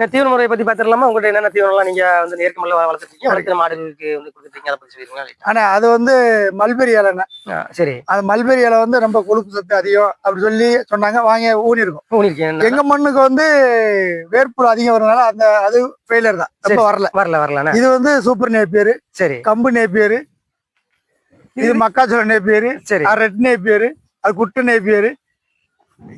நான் தீவன முறையை பத்தி பாத்துடலாமா உங்கள்கிட்ட என்னென்ன தீவனம்லாம் நீங்க வந்து நேர்க்கமல்ல வளர்த்துருக்கீங்க? வளர்க்குற மாடுகளுக்கு வந்து கொடுத்துருக்கீங்க அதை பத்தி சொல்லிருங்க ஆனா அது வந்து மல்பெரி இலைண்ணே சரி. அது மல்பெரி இலை வந்து ரொம்ப கொழுப்பு சத்து அதிகம் அப்படி சொல்லி சொன்னாங்க. வாங்கி ஊனி இருக்கும் ஊனிருக்கேன் எங்க மண்ணுக்கு வந்து வேர்ப்புல் அதிகம் வரனால அந்த அது ஃபெயிலியர் தான். ரொம்ப. வரல. வரல வரலண்ணா இது வந்து சூப்பர் நேப்பியர். சரி. கம்பு நேப்பியர். இது மக்காச்சோள நேப்பியர். சரி. Red Napier. அது குட்டு நேப்பியர்.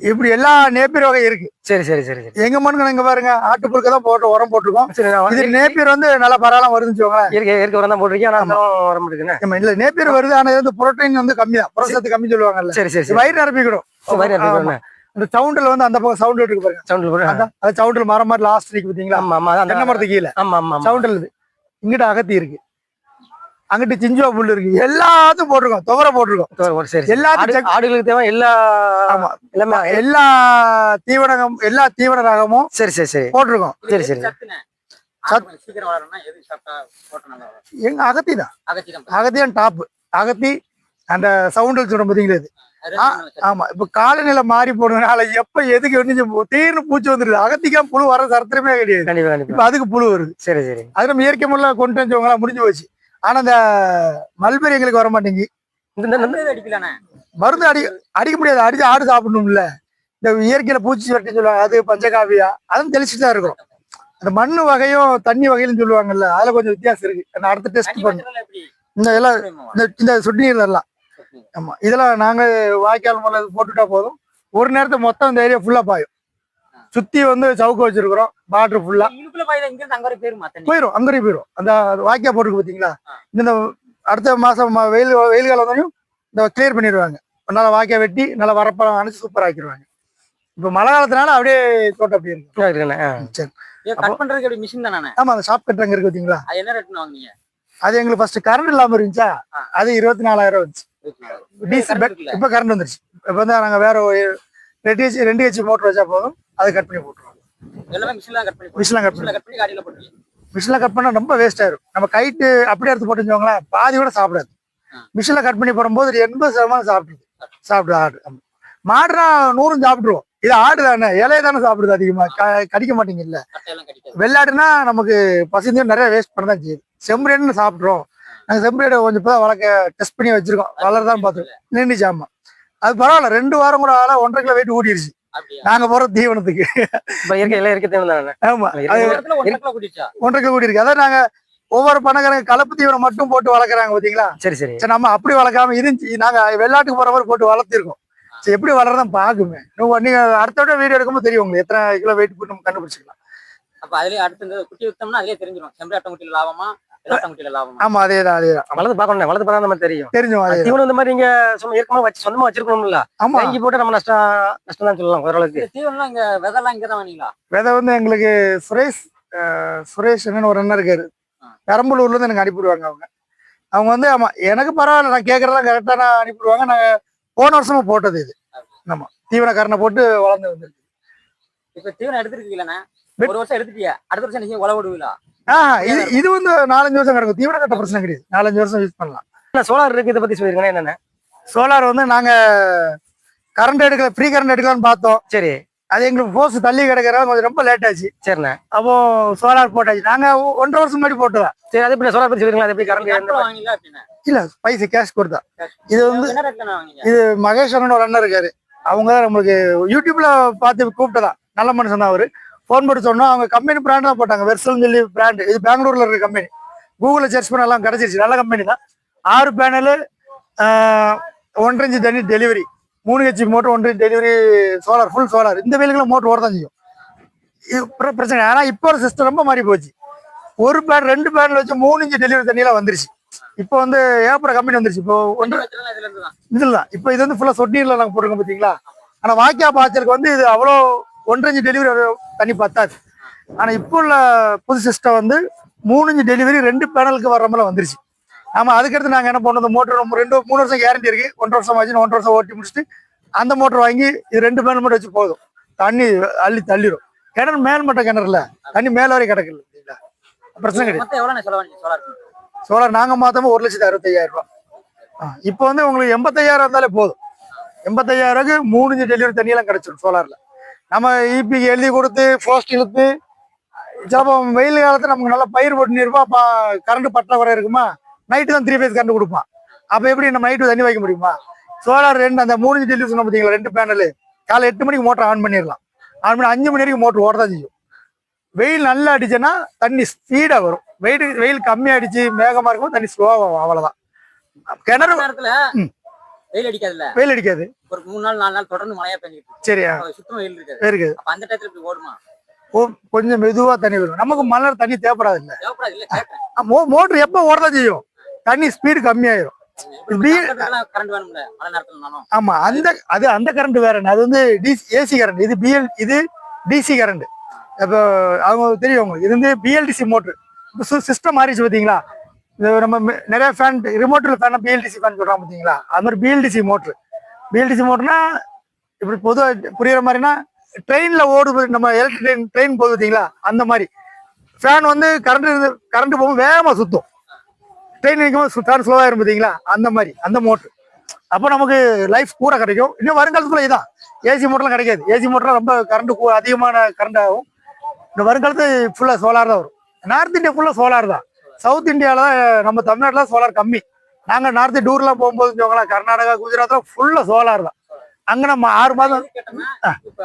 இப்படி எல்லா நேப்பியர் வகை இருக்கு. சரி சரி சரி சரி. எங்க மண்ணுக்கு இங்க பாருங்க ஆட்டுப்புழுக்க தான் போட்டு உரம் போட்டிருக்கோம். சரி இது நேப்பியர் வந்து நல்லா பரவாயில்ல வருதுன்னு வச்சுக்கோங்களேன். இயற்கை இயற்கை உரம் தான் போட்டிருக்கேன். ஆனா அந்த உரம் ஆமா, இல்ல நேப்பியர் வருது ஆனா வந்து புரோட்டீன் வந்து கம்மி தான். புரசத்து கம்மி சொல்லுவாங்கல்ல. சரி சரி வயிறு நிரப்பிக்கிடும் வயிறு ஆமா. நிரப்பிக்கிடும்ண்ணே. இந்த சவுண்டில் வந்து அந்த பக்கம் சவுண்ட் இருக்கு பாருங்க. சவுண்டில் அது சவுண்டில் மரம் மாதிரி லாஸ்ட் நிக்கு பாத்தீங்களா? ஆமா ஆமா தென்னை அந்த- மரத்துக்கு கீழே. ஆமா ஆமா சவுண்டில் இங்கிட்ட அகத்தி இருக்கு. அங்கிட்டு சிஞ்சுவா புல் இருக்கு. எல்லாத்தையும் போட்டிருக்கோம். துவர போட்டிருக்கோம். சரி சரி. எல்லாத்தையும் ஆடுகளுக்கு தேவை எல்லா ஆமா. எல்லாமே எல்லா தீவனம் எல்லா தீவன ரகமும் சரி சரி சரி. போட்டிருக்கோம். சரி சரி. எங்க அகத்தி தான். அகத்தி தான். அகத்தியான் டாப் அகத்தி அந்த சவுண்டில் சொல்றோம் பாத்தீங்களா இது? ஆ, ஆமா. இப்ப காலநிலை மாறி போனதுனால எப்ப எதுக்கு வந்து தீர்னு பூச்சி வந்துருது. அகத்திக்கா புழு வர சரித்திரமே கிடையாது. இப்ப அதுக்கு புழு வருது. சரி சரி. அது நம்ம இயற்கை முறையில கொண்டு வந்தவங்களா முடிஞ்சு போச்சு. ஆனா இந்த மல்பெரி எங்களுக்கு வர மாட்டேங்கி மருந்து அடி அடிக்க முடியாது. அடிச்சு ஆடு சாப்பிடணும்ல. இந்த இயற்கையில பூச்சி வெட்டி சொல்லுவாங்க. அது பஞ்சகாவியா அதுவும் தெளிச்சுட்டு தான் இருக்கிறோம் அந்த மண்ணு வகையும் தண்ணி வகையிலும் சொல்லுவாங்கல்ல அதுல கொஞ்சம் வித்தியாசம் இருக்கு. நான் அடுத்த டெஸ்ட் தண்ணி பண்ணு. வச்சதுல எப்படி? இந்த எல்லாம் இந்த இந்த சொட்டு நீர் எல்லாம் ஆமா. இதெல்லாம் நாங்க வாய்க்கால் முறை போட்டுட்டா போதும். ஒரு நேரத்தை மொத்தம் இந்த ஏரியா ஃபுல்லா பாயும். சுத்தி வந்து சவுக்கு வச்சிருக்கிறோம் பாட்ரு ஃபுல்லா அங்க போயிருமா போயிடும் அங்கே போயிடும் அந்த வாய்க்கா போட்டுருக்கு பாத்தீங்களா. இந்த அடுத்த மாசம் ம- வெயில் வெயில் காலம் வந்தோடனே இந்த கிளியர் பண்ணிடுவாங்க. நல்லா வாய்க்கா வெட்டி நல்லா வரப்பழம் அணைச்சு சூப்பர் ஆக்கிடுவாங்க. இப்ப மழை காலத்தினால அப்படியே தோட்டம் அப்படியே இருக்கு. சரி. கட் பண்றதுக்கு மிஷின் தானே? ஆமா அந்த ஷாப் கட்டுறங்க இருக்கு பாத்தீங்களா? அது என்ன வாங்குனீங்க? அது எங்களுக்கு ஃபர்ஸ்ட் கரண்ட் இல்லாம இருந்துச்சா. அது இருபத்தி நாலாயிரம் வந்துச்சு. இருக்குல்ல? இப்ப கரண்ட் வந்துருச்சு. இப்ப வந்து நாங்க வேற ரெண்டு ஹெச் ரெண்டு ஹெச் மோட்டர் வச்சா போதும். அதை கட் பண்ணி போட்டுருவோம். எல்லாமே மிஷின்ல கட் பண்ணி கட் பண்ணி மிஷின்ல கட் பண்ணி காடியில போட்டுருக்கீங்க மிஷின்ல கட் பண்ணா ரொம்ப வேஸ்ட் ஆயிரும் நம்ம கைட்டு அப்படியே எடுத்து போட்டுச்சோங்களேன் பாதி கூட சாப்பிடாது. மிஷின்ல கட் பண்ணி போடும்போது எண்பது சதமானம் சாப்பிடுது சாப்பிடுது ஆடு. மாடுனா நூறும் சாப்பிட்டுருவோம். இது ஆடு தானே இலைய தானே சாப்பிடுது அதிகமா. கடிக்க மாட்டீங்கல்ல வெள்ளாடுனா நமக்கு பசிந்து நிறைய வேஸ்ட் பண்ண தான் செய்யுது. செம்பரேடுன்னு சாப்பிட்றோம் நாங்க செம்பரேடை கொஞ்சம் இப்போ வளர்க்க டெஸ்ட் பண்ணி வச்சிருக்கோம். வளர்தான் பார்த்துருக்கோம் நின்றுச்சு ஆமா. அது பரவாயில்ல ரெண்டு வாரம் கூட ஆள ஒன்றரை கிலோ வெயிட் அப்படியா? நாங்க போற தீவனத்துக்கு. ஆமா ஒன்றரை கிலோ கூட்டிச்சா ஒன்றரை கிலோ கூடி இருக்கு அதான் நாங்க ஒவ்வொரு பணக்காரங்க கலப்பு தீவனம் மட்டும் போட்டு வளர்க்குறாங்க பாத்தீங்களா? சரி சரி. சரி நம்ம அப்படி வளர்க்காம இது நாங்க வெள்ளாட்டுக்கு போற மாதிரி போட்டு வளர்த்திருக்கோம். சரி எப்படி வளர்றதான் பாக்குமே நீங்க அடுத்த விட வீடியோ எடுக்கும்போது தெரியும் உங்களுக்கு எத்தனை கிலோ வெயிட் போட்டு நம்ம கண்டுபிடிச்சிக்கலாம். அப்ப அதுலயே அடுத்து குட்டி வித்தோம்னா அதுலயே தெரிஞ்சிடும் செம்பராட்டம் குட்டியில லாபமா? ஆமா அதே தான் அதே தான் வளர்த்து பார்க்கணும் வளர்த்து பார்த்தா நம்ம தெரியும். தெரிஞ்சோம் அதே. தீவனம் இந்த மாதிரி நீங்க சும்மா இயற்கமா வச்சு சொந்தமா வச்சிருக்கணும்ல. ஆமா. வாங்கி போட்டு நம்ம நஷ்டம் நஷ்டம் தான் சொல்லலாம் ஓரளவுக்கு. தீவனம் இங்க விதெல்லாம் இங்க தான் வாங்கிங்களா விதை வந்து எங்களுக்கு சுரேஷ் சுரேஷ் என்னன்னு ஒரு அண்ணன் இருக்காரு. பெரம்பலூர்ல இருந்து எனக்கு அனுப்பிடுவாங்க அவங்க. அவங்க வந்து ஆமா எனக்கு பரவாயில்ல நான் கேட்கறதெல்லாம் கரெக்டா நான் அனுப்பிடுவாங்க நாங்க போன வருஷமா போட்டது இது. ஆமா. தீவனக்காரனை போட்டு வளர்ந்து வந்துருக்கு. இப்ப தீவனம் எடுத்துருக்கீங்களா ஒரு வருஷம் எடுத்துட்டியா. அடுத்த வருஷம் நீங்க உழவு விடுவீங்களா? இது இது வந்து நாலஞ்சு வருஷம் கிடக்கும். தீவன கட்ட பிரச்சனை கிடையாது. நாலஞ்சு வருஷம் யூஸ் பண்ணலாம். சோலார் இருக்கு இதை பத்தி சொல்லிருக்கேன் என்னென்ன? சோலார் வந்து நாங்க கரண்ட் எடுக்கல ஃப்ரீ கரண்ட் எடுக்கலாம்னு பார்த்தோம். சரி. அது எங்களுக்கு போர்ஸ் தள்ளி கிடக்கிறா கொஞ்சம் ரொம்ப லேட் ஆச்சு. சரிண்ணே. அப்போ சோலார் போட்டாச்சு. நாங்க ஒன்றரை வருஷம் முன்னாடி போட்டதா? சரி அது எப்படி சோலார் பத்தி சொல்லிருக்கலாம் அது எப்படி கரண்ட் இல்ல பைசா கேஷ் கொடுத்தா. இது வந்து இது மகேஸ்வரன் ஒரு அண்ணன் இருக்காரு. அவங்க தான் நம்மளுக்கு யூடியூப்ல பார்த்து கூப்பிட்டதா. நல்ல மனுஷன் தான் அவரு. ஃபோன் பண்ணி சொன்னோம். அவங்க கம்பெனி பிராண்ட் தான் போட்டாங்க. வெர்சல்னு சொல்லி பிராண்ட் இது பெங்களூர்ல இருக்க கம்பெனி கூகுளில் சர்ச் பண்ண எல்லாம் கிடைச்சிருச்சு. நல்ல கம்பெனி தான். ஆறு பேனலு ஒன்றரை இன்ச்சு தண்ணி டெலிவரி மூணு ஹெச்பி மோட்டர் ஒன்றரை டெலிவரி சோலார் ஃபுல் சோலார் இந்த வேலைகளும் மோட்டர் ஓட தான் செய்யும். இது பிர- பிரச்சனை ஆனா இப்போ ஒரு சிஸ்டம் ரொம்ப மாறி போச்சு. ஒரு பேன் ரெண்டு பேனல் வச்சு மூணு இன்ச்சு டெலிவரி தண்ணியெல்லாம் வந்துருச்சு. இப்போ வந்து ஏகப்பட்ட கம்பெனி வந்துருச்சு. இப்போ ஒன்றரை இதுல தான். இப்போ இது வந்து ஃபுல்லா சொட்டு நீர்ல நாங்க போட்டிருக்கோம் பாத்தீங்களா? ஆனா வாக்கியா பாய்ச்சலுக்கு வந்து இது அவ்வளோ ஒன்றரை இன்ச்சு டெலிவரி தண்ணி பத்தாது ஆனா இப்போ உள்ள புது சிஸ்டம் வந்து மூணு இன்ச்சு டெலிவரி ரெண்டு பேனலுக்கு வர்ற மாதிரி வந்துருச்சு. ஆமா அதுக்கடுத்து நாங்க என்ன பண்ணோம்? மோட்டர் ரெண்டு மூணு வருஷம் கேரண்டி இருக்கு. ஒன்றரை வருஷம் ஆச்சு ஒன்றரை வருஷம் ஓட்டி முடிச்சுட்டு அந்த மோட்டர் வாங்கி இது ரெண்டு பேனல் மட்டும் வச்சு போதும். தண்ணி அள்ளி தள்ளிடும் கிணறு மேல் மட்டும் கிணறுல தண்ணி மேல வரை கிடக்குல? பிரச்சனை கிடையாது. சோலார் சோலார் நாங்க? மாத்தமா ஒரு லட்சத்தி அறுபத்தையாயிரம் ரூபாய். ஆ, இப்போ வந்து உங்களுக்கு எண்பத்தையாயிரம் இருந்தாலே போதும். எண்பத்தையாயிரம் ரூபாய்க்கு மூணு டெலிவரி தண்ணியெல்லாம் கிடைச்சிடும் சோலார்ல நம்ம இபிக்கு எழுதி கொடுத்து போஸ்ட் இழுத்து சிலப்போ வெயில் காலத்துல நமக்கு நல்லா பயிர் போட்டு இருப்போம் அப்போ கரண்ட் பற்றாக்குறை இருக்குமா? நைட்டு தான் த்ரீ ஃபேஸ் கரண்ட் கொடுப்பான். அப்போ எப்படி நம்ம நைட்டு தண்ணி வைக்க முடியுமா? சோலார் ரெண்டு அந்த மூணு டெல்லி சொன்ன பார்த்தீங்களா ரெண்டு பேனல் காலை எட்டு மணிக்கு மோட்டர் ஆன் பண்ணிடலாம். ஆன் பண்ணி அஞ்சு மணி வரைக்கும் மோட்டர் ஓட தான் செய்யும். வெயில் நல்லா அடிச்சுன்னா தண்ணி ஸ்பீடா வரும். வெயில் வெயில் கம்மியா அடிச்சு மேகமா இருக்கும் தண்ணி ஸ்லோவாகும் அவ்வளவுதான். கிணறு நேரத்துல. வெயில் அடிக்காதுல்ல? வெயில் அடிக்காது. ஒரு மூணு நாள் நாலு நாள் தொடர்ந்து மழையா பெஞ்சிட்டு. சரியா? சுத்தமா வெயில் இருக்காது. இருக்குது. அப்ப அந்த டயத்துல இப்படி ஓடுமா? கொஞ்சம் மெதுவா தண்ணி வரும் நமக்கு மழை தண்ணி தேவைப்படாது இல்ல மோட்டர் எப்போ ஓடதான் செய்யும் தண்ணி ஸ்பீடு கம்மியாயிரும். ஆமா அந்த அது அந்த கரண்ட் வேற அது வந்து டிசி ஏசி கரண்ட் இது பிஎல் இது டிசி கரண்ட் இப்போ அவங்க தெரியும் உங்களுக்கு. இது வந்து பிஎல்டிசி மோட்ரு சிஸ்டம் மாறிச்சு பார்த்தீங்களா? இது நம்ம நிறைய ஃபேன் ரிமோட்டில் ஃபேன் பிஎல்டிசி ஃபேன் சொல்கிறாங்க பார்த்தீங்களா அது மாதிரி பிஎல்டிசி மோட்ரு பிஎல்டிசி மோட்ருனா இப்படி பொதுவாக புரியுற மாதிரினா ட்ரெயினில் ஓடுது நம்ம எலக்ட்ரிக் ட்ரெயின் ட்ரெயின் போகுது பார்த்தீங்களா அந்த மாதிரி. ஃபேன் வந்து கரண்ட் கரண்ட் போகும்போது வேகமாக சுற்றும் ட்ரெயின் நிற்கும்போது ஃபேன் ஸ்லோவாக இருக்கும் பார்த்தீங்களா அந்த மாதிரி அந்த மோட்ரு அப்போ நமக்கு லைஃப் கூட கிடைக்கும். இன்னும் வருங்காலத்துக்குள்ள இதான். ஏசி மோட்டர்லாம் கிடைக்காது. ஏசி மோட்டர்லாம் ரொம்ப கரண்ட் அதிகமான கரண்ட் ஆகும். இந்த வருங்காலத்து ஃபுல்லாக சோலார் தான் வரும். நார்த் இந்தியா ஃபுல்லாக சோலார் தான். சவுத் இந்தியாவில் நம்ம தமிழ்நாட்டில் சோலார் கம்மி. நாங்கள் நார்த் டூர்லாம் போகும்போது வச்சுக்கோங்களேன் கர்நாடகா குஜராத்லாம் ஃபுல்லாக சோலார் தான். அங்கே நம்ம ஆறு மாதம் கேட்டோம்னா இப்ப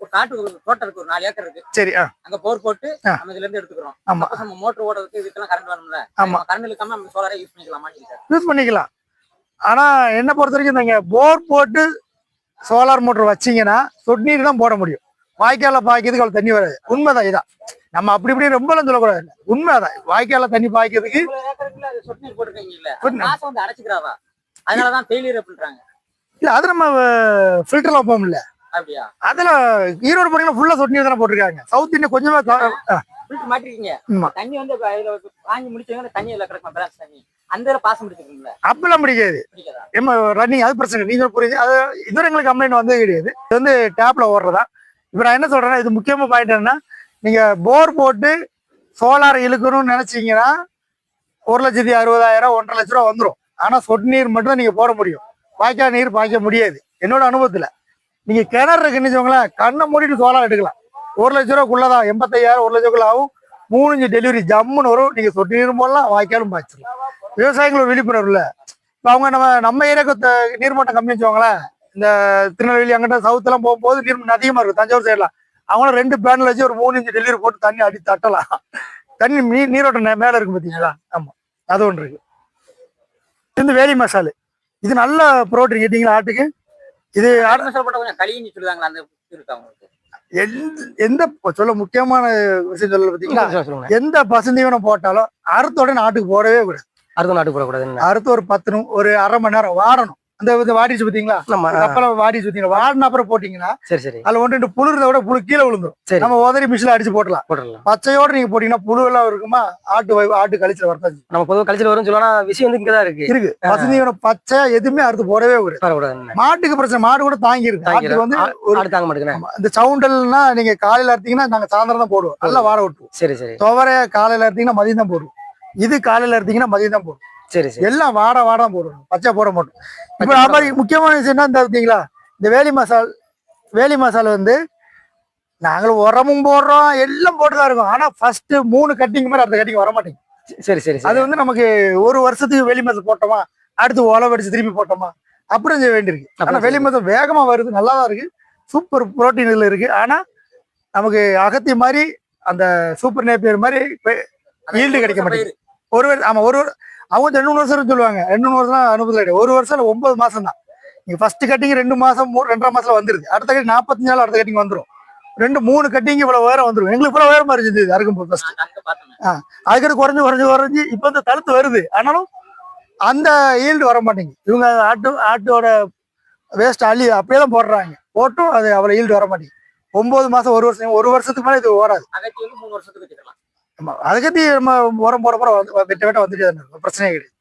ஒரு காட்டு தோட்டம் இருக்கு ஒரு நாலு ஏக்கர் இருக்கு. சரி அங்க போர் போட்டு. நம்ம இதுல இருந்து எடுத்துக்கிறோம். ஆமா. நம்ம மோட்டர் ஓடுறதுக்கு இதுக்கெல்லாம் கரண்ட் வேணும்ல. ஆமா. கரண்ட் இல்லாம நம்ம சோலாரே யூஸ் பண்ணிக்கலாமான்னு கேட்டாரு. யூஸ் பண்ணிக்கலாம். ஆனால் என்ன பொறுத்த வரைக்கும் நீங்கள் போர் போட்டு சோலார் மோட்டர் வச்சீங்கன்னா சொட்டு நீர் தான் போட முடியும். வாய்க்கால பாய்க்கிறதுக்கு அவ்வளோ தண்ணி வராது. உண்மைதான் இதான். நம்ம அப்படி இப்படி ரொம்பலாம் சொல்லக்கூடாது. உண்மைதான். வாய்க்கால தண்ணி பாய்க்கிறதுக்கு இல்ல அதனாலதான் ஃபெயிலியர் அப்படின்றாங்க. இல்லை அது நம்ம ஃபில்டர்லாம் வைப்போம் இல்லை. அதில் ஈரோடு போனீங்கன்னா ஃபுல்லாக சொட்டு நீர் தானே போட்டிருக்காங்க. சவுத் இந்தியா ஃபில்டர் மாட்டிருக்கீங்க. தண்ணி வந்து வாங்கி முடிச்சவங்க தண்ணி இதுல கிடக்கும் பேலன்ஸ் தண்ணி அந்த பாசம் பிடிச்சிருக்கீங்களா அப்பெல்லாம் நம்ம ரன்னிங் அது பிரச்சனை இல்லை. நீங்க புரியுது. அது இதுவரை எங்களுக்கு கம்ப்ளைண்ட் வந்தது கிடையாது. இது வந்து டேப்ல ஓடுறதா. இப்போ நான் என்ன சொல்றேன்னா இது முக்கியமா பாயிண்ட் என்னன்னா நீங்கள் போர் போட்டு சோலார் இழுக்கணும்னு நினச்சிங்கன்னா ஒரு லட்சத்தி அறுபதாயிரம் ஒன்றரை லட்ச ரூபா வந்துடும் ஆனால் சொட்டு நீர் மட்டும் தான் நீங்கள் போட முடியும். வாய்க்கால் நீர் பாய்க்க முடியாது. என்னோட அனுபவத்தில். நீங்கள் கிணறு இருக்குன்னு வச்சுக்கோங்களேன் கண்ணை மூடிட்டு சோலார் எடுக்கலாம். ஒரு லட்ச ரூபாக்குள்ளே தான் எண்பத்தையாயிரம் ஒரு லட்சக்குள்ள ஆகும். மூணு இஞ்சு டெலிவரி ஜம்முன்னு வரும். நீங்கள் சொட்டு நீர் போடலாம் வாய்க்காலும் பாய்ச்சிடலாம். விவசாயிகள் விழிப்புணர்வு இல்லை இப்போ அவங்க நம்ம நம்ம ஏரியாவுக்கு நீர்மட்டம் கம்மி வச்சுக்கோங்களேன். இந்த திருநெல்வேலி அங்கிட்ட சவுத்துலாம் போகும்போது நீர்மட்டம் அதிகமாக இருக்கும். தஞ்சாவூர் சைட்லாம் அவங்களும் ரெண்டு பேனல் வச்சு ஒரு மூணு இன்ச்சு டெலிவரி போட்டு தண்ணி அடி தட்டலாம். தண்ணி நீர் நீரோட்டம் மே- மேல இருக்கு பாத்தீங்களா? ஆமா. அது ஒன்று இருக்கு. இந்த வேலி மசாலு. இது நல்ல புரோட்டீன் கேட்டீங்களா ஆட்டுக்கு? இது ஆடு மசாலா போட்டா கொஞ்சம் களின்னு சொல்லுவாங்களா அந்த இது இருக்கா உங்களுக்கு? எந்த- எந்த சொல்ல முக்கியமான விஷயம் சொல்ல பாத்தீங்களா? சொல்லுங்க எந்த பசுந்தீவனம் போட்டாலும் அறுத்த உடனே ஆட்டுக்கு போடவே கூடாது. அடுத்த நாட்டுக்கு போடக்கூடாது அறுத்து ஒரு பத்து ஒரு அரை மணி நேரம் வாடணும். அந்த இது வாடிச்சு பாத்தீங்களா? நம்ம கப்பல வாடிச்சு பாத்தீங்களா? வாடின அப்புறம் போட்டீங்கன்னா சரி சரி. அதுல ஒன்று ரெண்டு புழுறத விட புழு கீழே விழுந்துரும். சரி. நம்ம உதறி மிஷில அடிச்சு போட்டலாம் போட்டுடலாம். பச்சையோட நீங்க போட்டீங்கன்னா புழு எல்லாம் இருக்குமா? ஆட்டு ஆட்டு கழிச்சுல வரதான் நம்ம பொதுவாக கல்ச்சர் வரும்னு சொல்லலாம் விஷயம் வந்து இங்கதான் இருக்கு. இருக்கு. பசுந்தீவனம் பச்சை எதுவுமே அறுத்து போடவே வரக்கூடாது மாட்டுக்கு பிரச்சனை மாடு கூட தாங்கி இருக்கு ஆட்டுக்கு வந்து ஒரு தாங்க மாட்டேங்கிறேன் இந்த சவுண்டல்னா நீங்க காலையில அறுத்தீங்கன்னா நாங்க சாயந்தரம் தான் போடுவோம். நல்லா வாட விட்டுருவோம். சரி சரி. துவரைய காலையில அறுத்தீங்கன்னா மதியம் தான் போடுவோம். இது காலையில அறுத்தீங்கன்னா மதியம் தான் போடுவோம். சரி சரி. எல்லாம் வாட வாட போடுவோம் பச்சை போட மாட்டோம். இப்ப மாதிரி முக்கியமான விஷயம் என்ன இந்த பார்த்தீங்களா? இந்த வேலி மசால் வேலி மசால் வந்து நாங்களும் உரமும் போடுறோம் எல்லாம் போட்டு தான் இருக்கோம். ஆனா ஃபர்ஸ்ட் மூணு கட்டிங் மாதிரி அடுத்த கட்டிங் வர மாட்டேங்குது சரி சரி. அது வந்து நமக்கு ஒரு வருஷத்துக்கு வெளி மசால் போட்டோமா? அடுத்து உழவு அடிச்சு திருப்பி போட்டோமா? அப்படியும் செய்ய வேண்டியிருக்கு. ஆனா அப்படி வெளி மசால் வேகமா வருது நல்லா தான் இருக்கு. சூப்பர் புரோட்டீன் இதுல இருக்கு. ஆனா நமக்கு அகத்தி மாதிரி அந்த சூப்பர் நேப்பியர் மாதிரி ஈல்டு கிடைக்க மாட்டேங்குது. ஒரு வருஷம் ஆமா ஒரு அவங்க ரெண்டு மூணு வருஷம் சொல்லுவாங்க. ரெண்டு மூணு வருஷம் அனுபவத்தில் கிடையாது. ஒரு வருஷம் ஒன்பது மாசம் தான் நீங்க ஃபர்ஸ்ட் கட்டிங் ரெண்டு மாசம் மூணு ரெண்டரை மாசத்துல வந்துருது. அடுத்த கட்டி நாற்பத்தஞ்சு நாள் அடுத்த கட்டிங் வந்துரும். ரெண்டு மூணு கட்டிங் இவ்வளவு உயரம் வந்துரும். எங்களுக்கு இவ்வளவு உயரமா இருந்துச்சு அறுக்கும் போது ஃபர்ஸ்ட் பார்த்தேன். அதுக்கடுத்து குறைஞ்சு குறைஞ்சு குறைஞ்சு இப்போ இந்த தழுத்து வருது. ஆனாலும் அந்த ஈல்டு வர மாட்டேங்குது. இவங்க ஆட்டு ஆட்டோட வேஸ்ட் அள்ளி அப்படியே தான் போடுறாங்க. போட்டும் அது அவ்வளவு ஈல்டு வர மாட்டேங்குது. ஒன்பது மாசம் ஒரு வருஷம் ஒரு வருஷத்துக்கு மேலே இது ஓடாது. மூணு வருஷத்துக்கு ஆமா அதுக்கத்தி நம்ம உரம் போட போற வந்து வெட்ட வெட்ட வந்துட்டே தான் இருக்கும். பிரச்சனையே கிடையாது.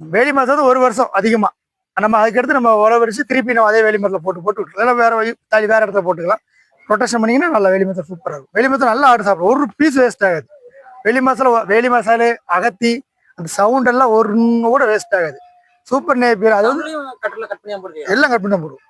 வேலி மரத்து ஒரு வருஷம் அதிகமா. நம்ம அதுக்கடுத்து நம்ம உழவு அடிச்சு திருப்பி நம்ம அதே வேலி மரத்துல போட்டு போட்டு விட்டுருலாம் இல்ல வேற தள்ளி வேற இடத்துல போட்டுக்கலாம். ரொட்டேஷன் பண்ணீங்கன்னா நல்லா வேலி மரத்தில் சூப்பராக இருக்கும். வேலி மரத்தில் நல்லா ஆடு சாப்பிடும் ஒரு பீஸ் வேஸ்ட் ஆகாது. வேலி மசாலா வேலி மசாலு அகத்தி அந்த சவுண்ட் எல்லாம் ஒரு கூட வேஸ்ட் ஆகாது. சூப்பர் நேப்பியர் அது வந்து எல்லாம் கட் பண்ணி தான் போடுவோம்.